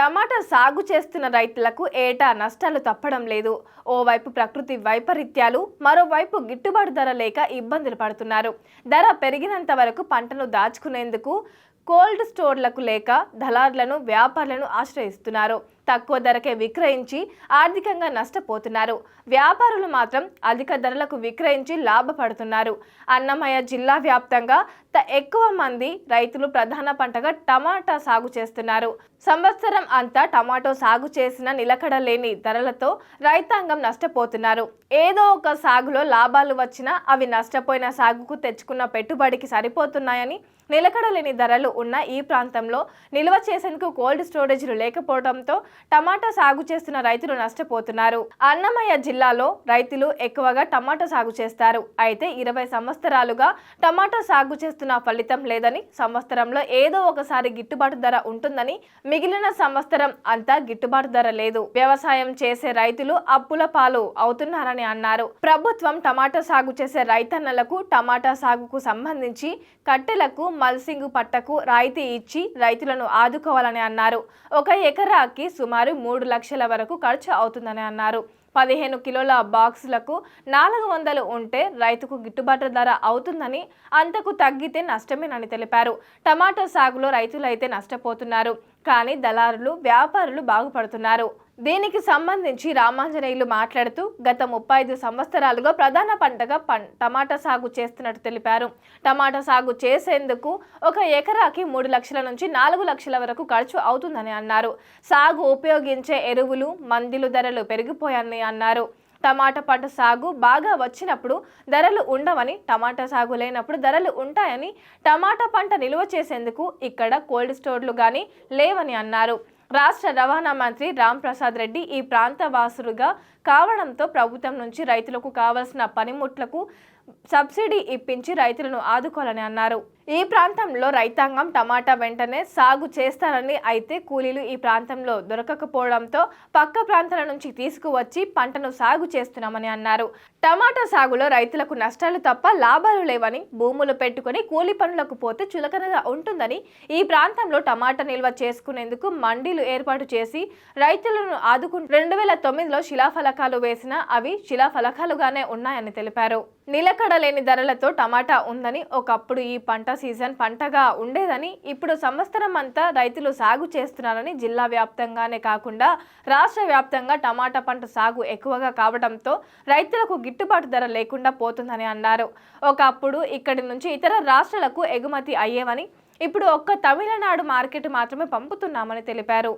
టమాటా సాగు చేస్తున్న రైతులకు ఏటా నష్టాలు తప్పడం లేదు. ఓవైపు ప్రకృతి వైపరీత్యాలు మరోవైపు గిట్టుబాటు ధర లేక ఇబ్బందులు పడుతున్నారు. ధర పెరిగినంత వరకు పంటను దాచుకునేందుకు కోల్డ్ స్టోర్లకు లేక దళారులను వ్యాపారులను ఆశ్రయిస్తున్నారు. తక్కువ ధరకే విక్రయించి ఆర్థికంగా నష్టపోతున్నారు. వ్యాపారులు మాత్రం అధిక ధరలకు విక్రయించి లాభపడుతున్నారు. అన్నమయ్య జిల్లా వ్యాప్తంగా త- ఎక్కువ మంది రైతులు ప్రధాన పంటగా టమాటా సాగు చేస్తున్నారు. సంవత్సరం అంతా టమాటో సాగు చేసిన నిలకడ లేని ధరలతో రైతాంగం నష్టపోతున్నారు. ఏదో ఒక సాగులో లాభాలు వచ్చినా అవి నష్టపోయిన సాగుకు తెచ్చుకున్న పెట్టుబడికి సరిపోతున్నాయని నిలకడలేని ధరలు ఉన్న ఈ ప్రాంతంలో నిల్వ చేసేందుకు కోల్డ్ స్టోరేజ్లు లేకపోవడంతో టమాటా సాగు చేస్తున్న రైతులు నష్టపోతున్నారు. అన్నమయ్య జిల్లాలో రైతులు ఎక్కువగా టమాటా సాగు చేస్తారు. అయితే ఇరవై సంవత్సరాలుగా టమాటా సాగు చేస్తున్న ఫలితం లేదని సంవత్సరంలో ఏదో ఒకసారి గిట్టుబాటు ధర ఉంటుందని మిగిలిన సంవత్సరం అంతా గిట్టుబాటు ధర లేదు. వ్యవసాయం చేసే రైతులు అప్పుల పాలు అవుతున్నారని అన్నారు. ప్రభుత్వం టమాటా సాగు చేసే రైతన్నలకు టమాటా సాగుకు సంబంధించి కట్టెలకు మల్సింగు పట్టకు రాయితీ ఇచ్చి రైతులను ఆదుకోవాలని అన్నారు. ఒక ఎకరాకి సుమారు సుమారు మూడు లక్షల వరకు ఖర్చు అవుతుందని అన్నారు. పదిహేను కిలోల బాక్సులకు నాలుగు వందలు ఉంటే రైతుకు గిట్టుబాటు ధర అవుతుందని అంతకు తగ్గితే నష్టమేనని తెలిపారు. టమాటా సాగులో రైతులైతే నష్టపోతున్నారు. కానీ దళారులు వ్యాపారులు బాగుపడుతున్నారు. దీనికి సంబంధించి రామాంజనేయులు మాట్లాడుతూ గత ముప్పై ఐదు సంవత్సరాలుగా ప్రధాన పంటగా పం టమాటా సాగు చేస్తున్నట్టు తెలిపారు. టమాటా సాగు చేసేందుకు ఒక ఎకరాకి మూడు లక్షల నుంచి నాలుగు లక్షల వరకు ఖర్చు అవుతుందని అన్నారు. సాగు ఉపయోగించే ఎరువులు మందులు ధరలు పెరిగిపోయాయని అన్నారు. టమాటా పంట సాగు బాగా వచ్చినప్పుడు ధరలు ఉండవని టమాటా సాగు లేనప్పుడు ధరలు ఉంటాయని టమాటా పంట నిల్వ చేసేందుకు ఇక్కడ కోల్డ్ స్టోర్లు కానీ లేవని అన్నారు. రాష్ట్ర రవాణా మంత్రి రామ్ ప్రసాద్ రెడ్డి ఈ ప్రాంత వాసులుగా కావడంతో ప్రభుత్వం నుంచి రైతులకు కావలసిన పనిముట్లకు సబ్సిడీ ఇప్పించి రైతులను ఆదుకోవాలని అన్నారు. ఈ ప్రాంతంలో రైతాంగం టమాటా వెంటనే సాగు చేస్తారని అయితే కూలీలు ఈ ప్రాంతంలో దొరకకపోవడంతో పక్క ప్రాంతాల నుంచి తీసుకువచ్చి పంటను సాగు చేస్తున్నామని అన్నారు. టమాటా సాగులో రైతులకు నష్టాలు తప్ప లాభాలు లేవని భూములు పెట్టుకుని కూలి పనులకు పోతే చులకనగా ఉంటుందని ఈ ప్రాంతంలో టమాటా నిల్వ చేసుకునేందుకు మండీలు ఏర్పాటు చేసి రైతులను ఆదుకుంటూ రెండు వేల తొమ్మిదిలో శిలాఫలకాలు వేసిన అవి శిలాఫలకాలుగానే ఉన్నాయని తెలిపారు. నిలకడ లేని ధరలతో టమాటా ఉందని ఒకప్పుడు ఈ పంట సీజన్ పంటగా ఉండేదని ఇప్పుడు సంవత్సరం అంతా రైతులు సాగు చేస్తున్నారని జిల్లా వ్యాప్తంగానే కాకుండా రాష్ట్ర వ్యాప్తంగా టమాటా పంట సాగు ఎక్కువగా కావడంతో రైతులకు గిట్టుబాటు ధర లేకుండా పోతుందని అన్నారు. ఒకప్పుడు ఇక్కడి నుంచి ఇతర రాష్ట్రాలకు ఎగుమతి అయ్యేవని ఇప్పుడు ఒక్క తమిళనాడు మార్కెట్ మాత్రమే పంపుతున్నామని తెలిపారు.